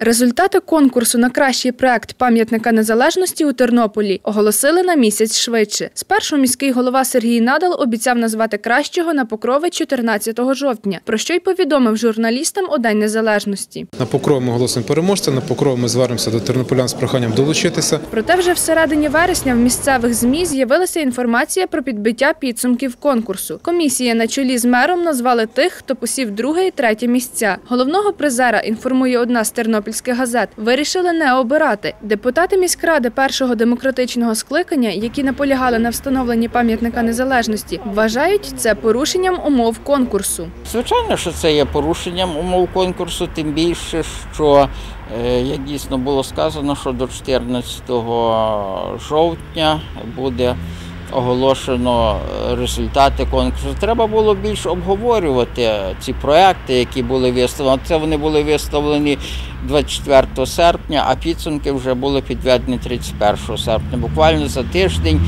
Результати конкурсу на кращий проект пам'ятника незалежності у Тернополі оголосили на місяць швидше. Спершу міський голова Сергій Надал обіцяв назвати кращого на покрови 14 жовтня, про що й повідомив журналістам у День Незалежності. На покров ми голосуємо переможця, на покров ми звернемося до тернополян з проханням долучитися. Проте вже всередині вересня в місцевих змі з'явилася інформація про підбиття підсумків конкурсу. Комісія на чолі з мером назвали тих, хто посів друге і третє місця. Головного призера інформує одна з тернопільських газет. Вирішили не обирати. Депутати міськради першого демократичного скликання, які наполягали на встановленні пам'ятника незалежності, вважають це порушенням умов конкурсу. Звичайно, що це є порушенням умов конкурсу, тим більше, що е, як дійсно було сказано, що до 14 жовтня буде оголошено е, результати конкурсу. Треба було більш обговорювати ці проекти, які були виставлені. Це вони були виставлені 24 серпня, а підсумки вже були підведені 31 серпня, буквально за тиждень.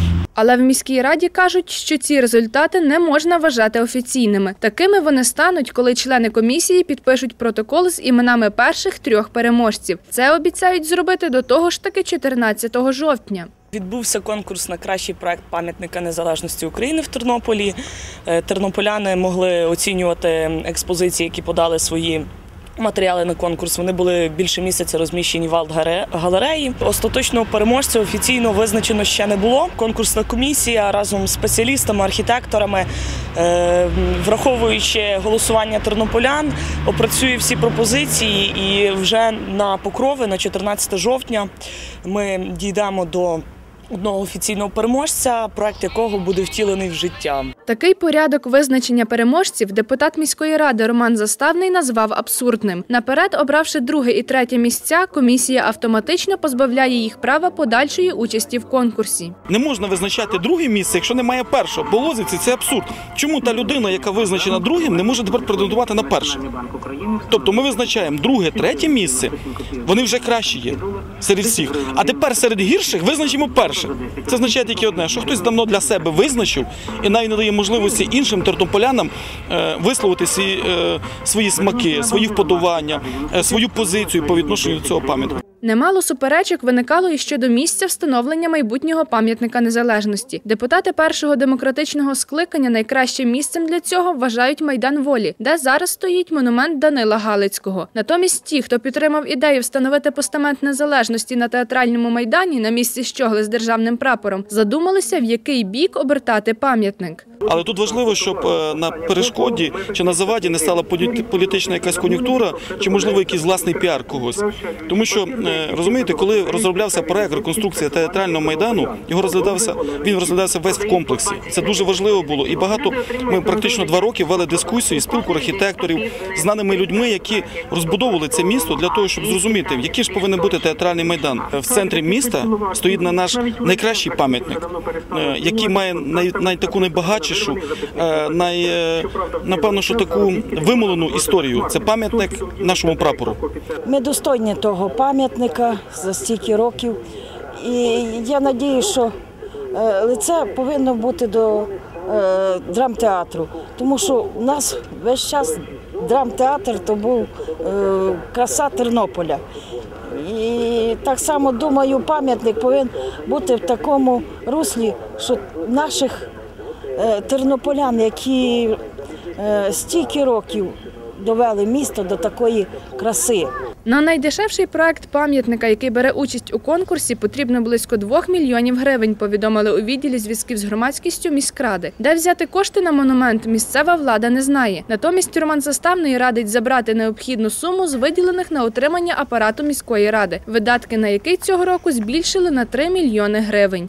Але в міській раді кажуть, що ці результати не можна вважати офіційними. Такими вони стануть, коли члени комісії підпишуть протокол з іменами перших трьох переможців. Це обіцяють зробити до того ж таки 14 жовтня. Відбувся конкурс на кращий проект пам'ятника незалежності України в Тернополі. Е, Тернополяни могли оцінювати експозиції, які подали свої. Матеріали на конкурс вони були більше місяця розміщені в галереї. Остаточного переможця офіційно визначено ще не було. Конкурсна комісія разом з спеціалістами, архітекторами, е, враховуючи голосування тернополян, опрацює всі пропозиції. І вже на покрови на 14 жовтня ми дійдемо до одного офіційного переможця, проект якого буде втілений в життя. Такий порядок визначення переможців депутат міської ради Роман Заставний назвав абсурдним. Наперед, обравши друге і третє місця, комісія автоматично позбавляє їх права подальшої участі в конкурсі. Не можна визначати друге місце, якщо немає першого. По лозиці це абсурд. Чому та людина, яка визначена другим, не може тепер претендувати на перше? Тобто ми визначаємо друге, третє місце. Вони вже кращі є серед всіх. А тепер серед гірших визначимо перше. Це означає тільки одне, що хтось давно для себе визначив і навіть не дає можливості іншим тернополянам е, висловити е, свої смаки, свої вподобання, е, свою позицію по відношенню до цього пам'ятника. Немало суперечок виникало і щодо місця встановлення майбутнього пам'ятника незалежності. Депутати першого демократичного скликання найкращим місцем для цього вважають майдан волі, де зараз стоїть монумент Данила Галицького. Натомість, ті, хто підтримав ідею встановити постамент незалежності на театральному майдані на місці щогли з державним прапором, задумалися, в який бік обертати пам'ятник. Але тут важливо, щоб е, на перешкоді чи на заваді не стала політи- політична якась кон'юнктура, чи можливо якийсь власний піар когось. Тому що е, розумієте, коли розроблявся проект реконструкція театрального майдану, його розглядався. Він розглядався весь в комплексі. Це дуже важливо було. І багато ми практично два роки вели дискусію, спілку архітекторів з знаними людьми, які розбудовували це місто для того, щоб зрозуміти, який ж повинен бути театральний майдан. В центрі міста стоїть на наш найкращий пам'ятник, е, який має най, най таку найбагатшу, е, най е, напевно, що таку вимолену історію. Це пам'ятник нашому прапору. Ми достойні того пам'ятника за стільки років. І я надію, що е, лице повинно бути до е, драмтеатру, тому що у нас весь час драмтеатр то був е, краса Тернополя. І так само думаю, пам'ятник повинен бути в такому руслі, що наших тернополян, які стільки років довели місто до такої краси. На найдешевший проект пам'ятника, який бере участь у конкурсі, потрібно близько 2 мільйонів гривень, повідомили у відділі зв'язків з громадськістю міськради. Де взяти кошти на монумент, місцева влада не знає. Натомість Роман Заставний радить забрати необхідну суму з виділених на отримання апарату міської ради, видатки на який цього року збільшили на 3 мільйони гривень.